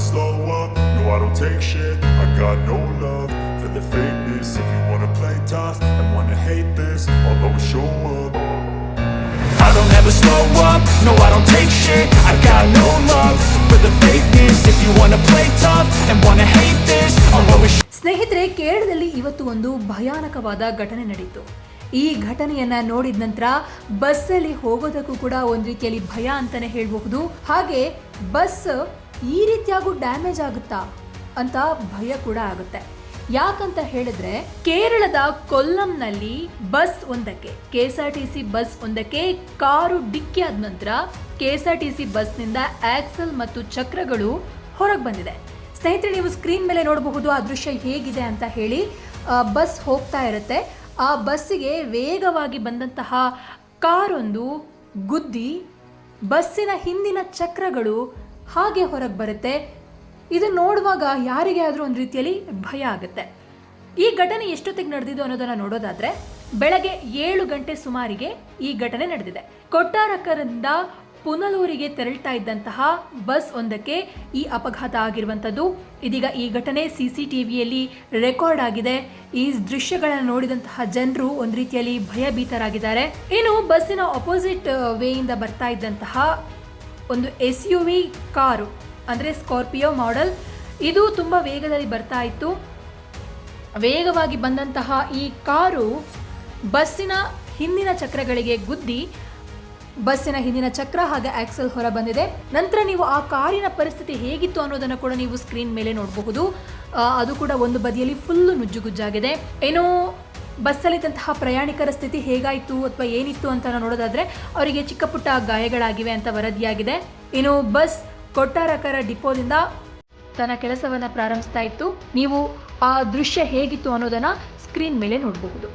slow up, no I don't take shit I got no love for the fakeness If you wanna play tough and wanna hate this I'll always show up I don't ever slow up, no I don't take shit I got no love for the fakeness If you wanna play tough and wanna hate this I'll always ಸ್ನೇಹಿತರೆ ಕೇರಳದಲ್ಲಿ ಇವತ್ತು ಒಂದು ಭಯಾನಕವಾದ ಘಟನೆ ನಡೆಯಿತು ಈ ಘಟನೆಯನ್ನ ನೋಡಿದ ನಂತರ ಬಸ್ಸಲ್ಲಿ ಹೋಗೋದಕ್ಕೂ ಕೂಡ ಒಂದು ರೀತಿಯಲ್ಲಿ ಭಯ ಅಂತಾನೆ ಹೇಳಬಹುದು ಹಾಗೆ ಬಸ್ ಈ ರೀತಿಯಾಗೂ ಡ್ಯಾಮೇಜ್ ಆಗುತ್ತಾ ಅಂತ ಭಯ ಕೂಡ ಆಗುತ್ತೆ. ಯಾಕಂತ ಹೇಳಿದ್ರೆ, ಕೇರಳದ ಕೊಲ್ಲಂನಲ್ಲಿ ಬಸ್ ಒಂದಕ್ಕೆ K S R T C bus ಒಂದಕ್ಕೆ ಕಾರು ಡಿಕ್ಕಿ ಆದ ನಂತರ K S R T C ಬಸ್ನಿಂದ axle ಮತ್ತು ಚಕ್ರಗಳು ಹೊರಗೆ ಬಂದಿದೆ. ಸ್ನೇಹಿತರೆ, ನೀವು ಸ್ಕ್ರೀನ್ ಮೇಲೆ ನೋಡಬಹುದು ಆ ದೃಶ್ಯ ಹೇಗಿದೆ ಅಂತ ಹೇಳಿ ಬಸ್ ಹೋಗ್ತಾ ಇರುತ್ತೆ. ಆ ಬಸ್ಸಿಗೆ ವೇಗವಾಗಿ ಬಂದಂತಹ ಕಾರೊಂದು ಗುದ್ದಿ ಬಸ್ಸಿನ ಹಿಂದಿನ ಚಕ್ರಗಳು ಹಾಗೆ ಹೊರಗೆ ಬರುತ್ತೆ. ಇದನ್ನು ನೋಡುವಾಗ ಯಾರಿಗೆ ಆದರೂ ಒಂದು ರೀತಿಯಲ್ಲಿ ಭಯ ಆಗುತ್ತೆ. ಈ ಘಟನೆ ಎಷ್ಟೊತ್ತಿಗೆ ನಡೆದಿದ್ದು ಅನ್ನೋದನ್ನು ನೋಡೋದಾದ್ರೆ, ಬೆಳಗ್ಗೆ ಏಳು ಗಂಟೆ ಸುಮಾರಿಗೆ ಈ ಘಟನೆ ನಡೆದಿದೆ. ಕೊಟ್ಟಾರಕರಿಂದ ಪುನಲೂರಿಗೆ ತೆರಳ್ತಾ ಇದ್ದಂತಹ ಬಸ್ ಒಂದಕ್ಕೆ ಈ ಅಪಘಾತ ಆಗಿರುವಂಥದ್ದು. ಇದೀಗ ಈ ಘಟನೆ ಸಿ ಸಿ ಟಿ ವಿಯಲ್ಲಿ ರೆಕಾರ್ಡ್ ಆಗಿದೆ. ಈ ದೃಶ್ಯಗಳನ್ನು ನೋಡಿದಂತಹ ಜನರು ಒಂದು ರೀತಿಯಲ್ಲಿ ಭಯಭೀತರಾಗಿದ್ದಾರೆ. ಇನ್ನು ಬಸ್ಸಿನ ಅಪೋಸಿಟ್ ವೇಯಿಂದ ಬರ್ತಾ ಇದ್ದಂತಹ ಒಂದು ಎಸ್ ಯು ವಿ ಕಾರು, ಅಂದರೆ ಸ್ಕಾರ್ಪಿಯೋ ಮಾಡೆಲ್ ಇದು ತುಂಬ ವೇಗದಲ್ಲಿ ಬರ್ತಾ ಇತ್ತು. ವೇಗವಾಗಿ ಬಂದಂತಹ ಈ ಕಾರು ಬಸ್ಸಿನ ಹಿಂದಿನ ಚಕ್ರಗಳಿಗೆ ಗುದ್ದಿ ಬಸ್ಸಿನ ಹಿಂದಿನ ಚಕ್ರ ಹಾಗೆ ಆಕ್ಸಲ್ ಹೊರ ಬಂದಿದೆ. ನಂತರ ನೀವು ಆ ಕಾರಿನ ಪರಿಸ್ಥಿತಿ ಹೇಗಿತ್ತು ಅನ್ನೋದನ್ನು ಕೂಡ ನೀವು ಸ್ಕ್ರೀನ್ ಮೇಲೆ ನೋಡಬಹುದು. ಅದು ಕೂಡ ಒಂದು ಬದಿಯಲ್ಲಿ ಫುಲ್ಲು ನುಜ್ಜುಗುಜ್ಜಾಗಿದೆ. ಏನು ಬಸ್ಸಲ್ಲಿದ್ದಂತಹ ಪ್ರಯಾಣಿಕರ ಸ್ಥಿತಿ ಹೇಗಾಯಿತು ಅಥವಾ ಏನಿತ್ತು ಅಂತ ನೋಡೋದಾದ್ರೆ, ಅವರಿಗೆ ಚಿಕ್ಕ ಪುಟ್ಟ ಗಾಯಗಳಾಗಿವೆ ಅಂತ ವರದಿಯಾಗಿದೆ. ಇನ್ನು ಬಸ್ ಕೊಟ್ಟಾರಕರ ಡಿಪೋದಿಂದ ತನ್ನ ಕೆಲಸವನ್ನ ಪ್ರಾರಂಭಿಸ್ತಾ ಇತ್ತು. ನೀವು ಆ ದೃಶ್ಯ ಹೇಗಿತ್ತು ಅನ್ನೋದನ್ನ ಸ್ಕ್ರೀನ್ ಮೇಲೆ ನೋಡಬಹುದು.